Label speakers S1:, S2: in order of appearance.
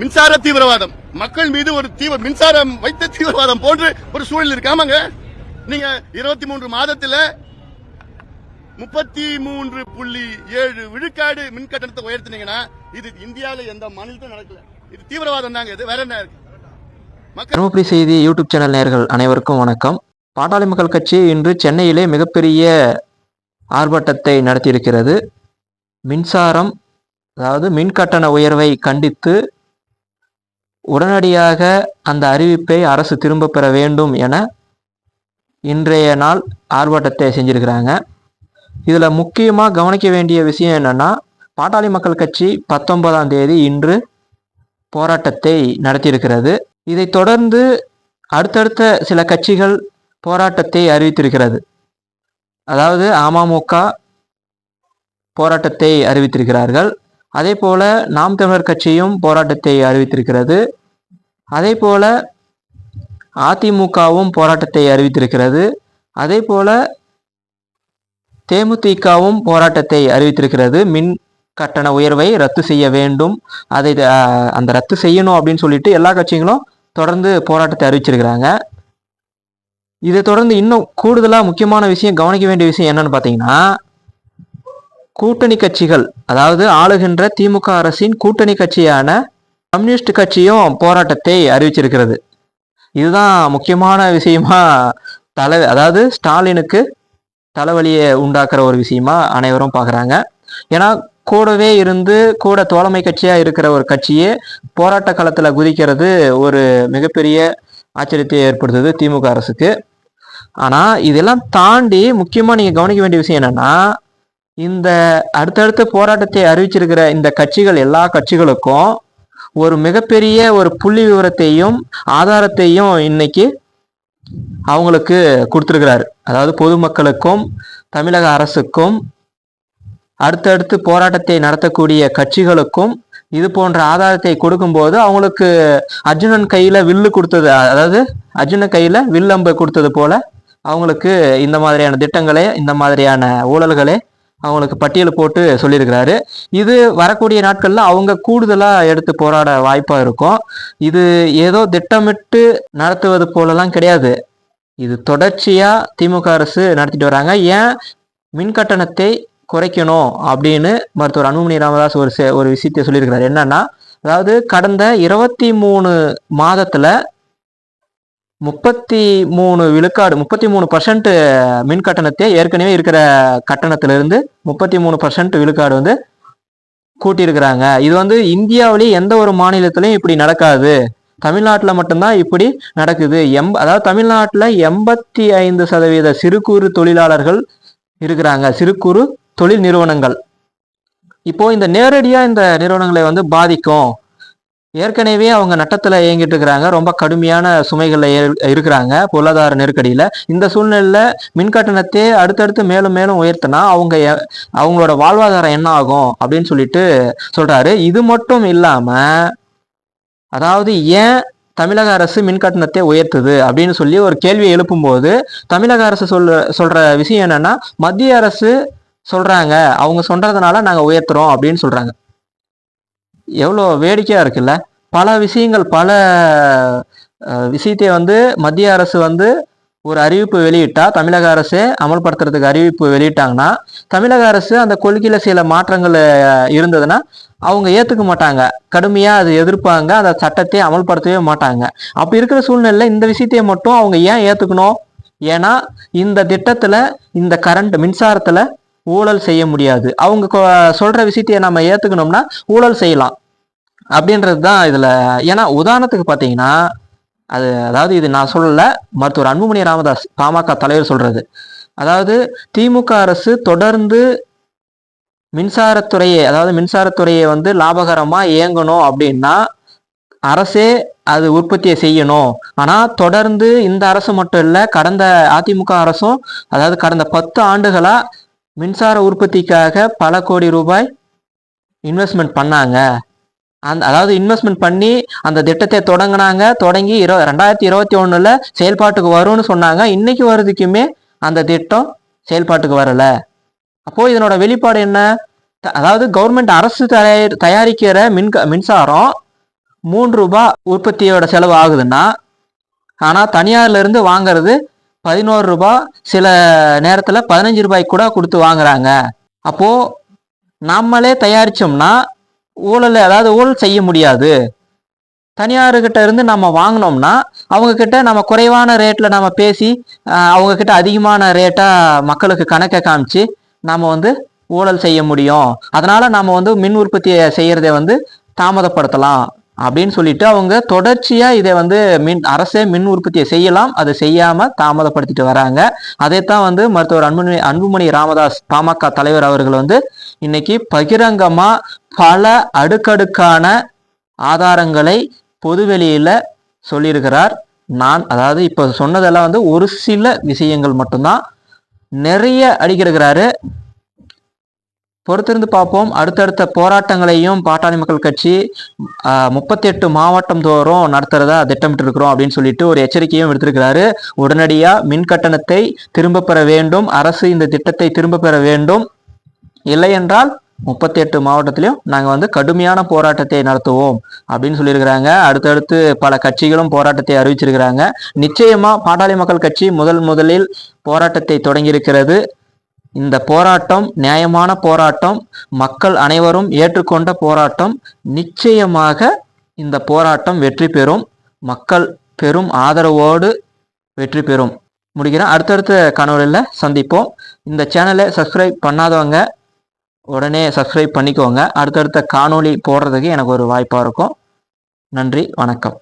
S1: மின்சார தீவிரவாதம். மக்கள் மீது ஒரு தீவிர மின்சாரம் வைத்த தீவிரவாதம் போன்று ஒரு சூழல் இருக்கு. ஆமாங்க. நீங்க இருபத்தி மூன்று மாதத்துல முப்பத்தி மூன்று புள்ளி ஏழு விழுக்காடு மின் கட்டணத்தை உயர்த்தினீங்கன்னா இது இந்தியாவில் எந்த மாநிலத்திலும் நடக்கல. இது தீவிரவாதம் தாங்க. இது வேற என்ன இருக்கு?
S2: தருமபுரி செய்தி யூடியூப் சேனல் நேயர்கள் அனைவருக்கும் வணக்கம். பாட்டாளி மக்கள் கட்சி இன்று சென்னையிலே மிகப்பெரிய ஆர்ப்பாட்டத்தை நடத்தியிருக்கிறது. மின்சாரம் அதாவது மின் கட்டண உயர்வை கண்டித்து உடனடியாக அந்த அறிவிப்பை அரசு திரும்ப பெற வேண்டும் என இன்றைய நாள் ஆர்ப்பாட்டத்தை செஞ்சுருக்கிறாங்க. இதில் முக்கியமாக கவனிக்க வேண்டிய விஷயம் என்னென்னா பாட்டாளி மக்கள் கட்சி பத்தொன்பதாம் தேதி இன்று போராட்டத்தை நடத்தியிருக்கிறது. இதைத் தொடர்ந்து அடுத்தடுத்த சில கட்சிகள் போராட்டத்தை அறிவித்திருக்கிறது. அதாவது அமமுக போராட்டத்தை அறிவித்திருக்கிறார்கள். அதே போல நாம் தமிழர் கட்சியும் போராட்டத்தை அறிவித்திருக்கிறது. அதே போல் அதிமுகவும் போராட்டத்தை அறிவித்திருக்கிறது. அதே போல் தேமுதிகவும் போராட்டத்தை அறிவித்திருக்கிறது. மின் கட்டண உயர்வை ரத்து செய்ய வேண்டும். அதை அந்த ரத்து செய்யணும் அப்படின்னு சொல்லிட்டு எல்லா கட்சிகளும் தொடர்ந்து போராட்டத்தை அறிவிச்சிருக்கிறாங்க. இதை தொடர்ந்து இன்னும் கூடுதலாக முக்கியமான விஷயம் கவனிக்க வேண்டிய விஷயம் என்னன்னு பார்த்தீங்கன்னா கூட்டணி கட்சிகள் அதாவது ஆளுகின்ற திமுக அரசின் கூட்டணி கட்சியான கம்யூனிஸ்ட் கட்சியும் போராட்டத்தை அறிவிச்சிருக்கிறது. இதுதான் முக்கியமான விஷயமா தலை அதாவது ஸ்டாலினுக்கு தலைவலியை உண்டாக்குற ஒரு விஷயமா அனைவரும் பார்க்குறாங்க. ஏன்னா கூடவே இருந்து கூட தோழமை கட்சியாக இருக்கிற ஒரு கட்சியே போராட்ட களத்தில் குதிக்கிறது ஒரு மிகப்பெரிய ஆச்சரியத்தை ஏற்படுத்துது திமுக அரசுக்கு. ஆனால் இதெல்லாம் தாண்டி முக்கியமாக நீங்கள் கவனிக்க வேண்டிய விஷயம் என்னன்னா இந்த அடுத்தடுத்த போராட்டத்தை அறிவிச்சிருக்கிற இந்த கட்சிகள் எல்லா கட்சிகளுக்கும் ஒரு மிகப்பெரிய ஒரு புள்ளி விவரத்தையும் ஆதாரத்தையும் இன்னைக்கு அவங்களுக்கு கொடுத்துருக்கிறாரு. அதாவது பொதுமக்களுக்கும் தமிழக அரசுக்கும் அடுத்தடுத்து போராட்டத்தை நடத்தக்கூடிய கட்சிகளுக்கும் இது போன்ற ஆதாரத்தை கொடுக்கும்போது அவங்களுக்கு அர்ஜுனன் கையில் வில்லு கொடுத்தது அதாவது அர்ஜுனன் கையில் வில்லம்பு கொடுத்தது போல அவங்களுக்கு இந்த மாதிரியான திட்டங்களே இந்த மாதிரியான ஊழல்களே அவங்களுக்கு பட்டியல் போட்டு சொல்லியிருக்கிறாரு. இது வரக்கூடிய நாட்களில் அவங்க கூடுதலாக எடுத்து போராட வாய்ப்பாக இருக்கும். இது ஏதோ திட்டமிட்டு நடத்துவது போலலாம் கிடையாது. இது தொடர்ச்சியாக திமுக அரசு நடத்திட்டு வராங்க. ஏன் மின் கட்டணத்தை குறைக்கணும் அப்படின்னு மருத்துவர் அன்புமணி ராமதாஸ் ஒரு செ- ஒரு விஷயத்தை சொல்லியிருக்கிறார். என்னன்னா அதாவது கடந்த இருபத்தி மூணு மாதத்தில் முப்பத்தி மூணு விழுக்காடு முப்பத்தி மூணு பர்சன்ட் மின் கட்டணத்தை ஏற்கனவே இருக்கிற கட்டணத்திலிருந்து முப்பத்தி மூணு பர்சன்ட் விழுக்காடு வந்து கூட்டியிருக்கிறாங்க. இது வந்து இந்தியாவிலேயே எந்த ஒரு மாநிலத்திலையும் இப்படி நடக்காது. தமிழ்நாட்டில் மட்டும்தான் இப்படி நடக்குது. எம் அதாவது தமிழ்நாட்டில் எண்பத்தி ஐந்து சதவீத சிறு குறு தொழிலாளர்கள் இருக்கிறாங்க. சிறு குறு தொழில் நிறுவனங்கள். இப்போ இந்த நேரடியாக இந்த நிறுவனங்களை வந்து பாதிக்கும். ஏற்கனவே அவங்க நட்டத்தில் இயங்கிட்டு இருக்கிறாங்க. ரொம்ப கடுமையான சுமைகளில் இருக்கிறாங்க. பொருளாதார நெருக்கடியில். இந்த சூழ்நிலையில் மின்கட்டணத்தை அடுத்தடுத்து மேலும் மேலும் உயர்த்தினா அவங்க அவங்களோட வாழ்வாதாரம் என்ன ஆகும் அப்படின்னு சொல்லிட்டு சொல்கிறாரு இது மட்டும் இல்லாமல் அதாவது ஏன் தமிழக அரசு மின் கட்டணத்தை உயர்த்துது அப்படின்னு சொல்லி ஒரு கேள்வியை எழுப்பும்போது தமிழக அரசு சொல்ற சொல்ற விஷயம் என்னன்னா மத்திய அரசு சொல்றாங்க. அவங்க சொல்றதுனால நாங்கள் உயர்த்துறோம் அப்படின்னு சொல்றாங்க. எவ்வளோ வேடிக்கையாக இருக்குல்ல? பல விஷயங்கள் பல விஷயத்தை வந்து மத்திய அரசு வந்து ஒரு அறிவிப்பு வெளியிட்டா தமிழக அரசு அமல்படுத்துறதுக்கு அறிவிப்பு வெளியிட்டாங்கன்னா தமிழக அரசு அந்த கொள்கையில் சில மாற்றங்கள் இருந்ததுன்னா அவங்க ஏற்றுக்க மாட்டாங்க. கடுமையாக அது எதிர்ப்பாங்க அந்த சட்டத்தை அமல்படுத்தவே மாட்டாங்க. அப்படி இருக்கிற சூழ்நிலையில் இந்த விஷயத்தை மட்டும் அவங்க ஏன் ஏற்றுக்கணும் ஏன்னா இந்த திட்டத்தில் இந்த கரண்ட் மின்சாரத்தில் ஊழல் செய்ய முடியாது. அவங்க கொ- விஷயத்தையே நம்ம ஏற்றுக்கணும்னா ஊழல் செய்யலாம். அப்படின்றது தான் இதில் ஏன்னா உதாரணத்துக்கு பார்த்தீங்கன்னா அது அதாவது இது நான் சொல்லலை மருத்துவர் அன்புமணி ராமதாஸ் பாமக தலைவர் சொல்கிறது அதாவது திமுக அரசு தொடர்ந்து மின்சாரத்துறையை அதாவது மின்சாரத்துறையை வந்து லாபகரமாக இயங்கணும் அப்படின்னா அரசே அது உற்பத்தியை செய்யணும். ஆனால் தொடர்ந்து இந்த அரசு மட்டும் இல்லை கடந்த அதிமுக அரசும் அதாவது கடந்த பத்து ஆண்டுகளாக மின்சார உற்பத்திக்காக பல கோடி ரூபாய் இன்வெஸ்ட்மெண்ட் பண்ணாங்க. அந்த அதாவது இன்வெஸ்ட்மெண்ட் பண்ணி அந்த திட்டத்தை தொடங்கினாங்க. தொடங்கி இரு ரெண்டாயிரத்தி இருபத்தி ஒன்றில் செயல்பாட்டுக்கு வரும்னு சொன்னாங்க. இன்னைக்கு வர்றதுக்குமே அந்த திட்டம் செயல்பாட்டுக்கு வரல. அப்போது இதனோட வெளிப்பாடு என்ன? த- அதாவது கவர்மெண்ட் அரசு தயார் தயாரிக்கிற மின் மின்சாரம் மூன்று ரூபாய் உற்பத்தியோட செலவு ஆகுதுன்னா ஆனால் தனியார்லேருந்து வாங்கிறது வாங்குறது பதினோரு ரூபாய் சில நேரத்தில் பதினஞ்சு ரூபாய்க்கு கூட கொடுத்து வாங்குறாங்க. அப்போது நம்மளே தயாரித்தோம்னா ஊழல் அதாவது ஊழல் செய்ய முடியாது. தனியார்கிட்ட இருந்து நம்ம வாங்கினோம்னா அவங்கக்கிட்ட நம்ம குறைவான ரேட்டில் நம்ம பேசி அவங்கக்கிட்ட அதிகமான ரேட்டாக மக்களுக்கு கணக்கை காமிச்சு நாம் வந்து ஊழல் செய்ய முடியும். அதனால் நம்ம வந்து மின் உற்பத்தியை செய்கிறத வந்து தாமதப்படுத்தலாம். அப்படின்னு சொல்லிட்டு அவங்க தொடர்ச்சியாக இதை வந்து மின் அரசே மின் உற்பத்தியை செய்யலாம். அதை செய்யாமல் தாமதப்படுத்திட்டு வராங்க. அதைத்தான் வந்து மருத்துவர் அன்புமணி அன்புமணி ராமதாஸ் பாமக தலைவர் அவர்கள் வந்து இன்னைக்கு பகிரங்கமாக பல அடுக்கடுக்கான ஆதாரங்களை பொதுவெளியில் சொல்லியிருக்கிறார். நான் அதாவது இப்போ சொன்னதெல்லாம் வந்து ஒரு சில விஷயங்கள் மட்டும்தான். நிறைய அடிக்கிறாரு பொறுத்திருந்து பார்ப்போம். அடுத்தடுத்த போராட்டங்களையும் பாட்டாளி மக்கள் கட்சி முப்பத்தி எட்டு மாவட்டம் தோறும் நடத்துறதா திட்டமிட்டு இருக்கிறோம் அப்படின்னு சொல்லிட்டு ஒரு எச்சரிக்கையும் விடுத்திருக்கிறாரு. உடனடியாக மின் கட்டணத்தை திரும்ப பெற வேண்டும். அரசு இந்த திட்டத்தை திரும்ப பெற வேண்டும். இல்லை என்றால் முப்பத்தி எட்டு மாவட்டத்திலையும் நாங்கள் வந்து கடுமையான போராட்டத்தை நடத்துவோம் அப்படின்னு சொல்லியிருக்கிறாங்க. அடுத்தடுத்து பல கட்சிகளும் போராட்டத்தை அறிவிச்சிருக்கிறாங்க. நிச்சயமாக பாட்டாளி மக்கள் கட்சி முதல் முதலில் போராட்டத்தை தொடங்கியிருக்கிறது. இந்த போராட்டம் நியாயமான போராட்டம். மக்கள் அனைவரும் ஏற்றுக்கொண்ட போராட்டம். நிச்சயமாக இந்த போராட்டம் வெற்றி பெறும். மக்கள் பெரும் ஆதரவோடு வெற்றி பெறும். முடிக்கிறேன். அடுத்தடுத்த காணொலியில் சந்திப்போம். இந்த சேனலை சப்ஸ்கிரைப் பண்ணாதவங்க உடனே சப்ஸ்கிரைப் பண்ணிக்கோங்க. அடுத்தடுத்த காணொளி போடுறதுக்கு எனக்கு ஒரு வாய்ப்பாக இருக்கும். நன்றி. வணக்கம்.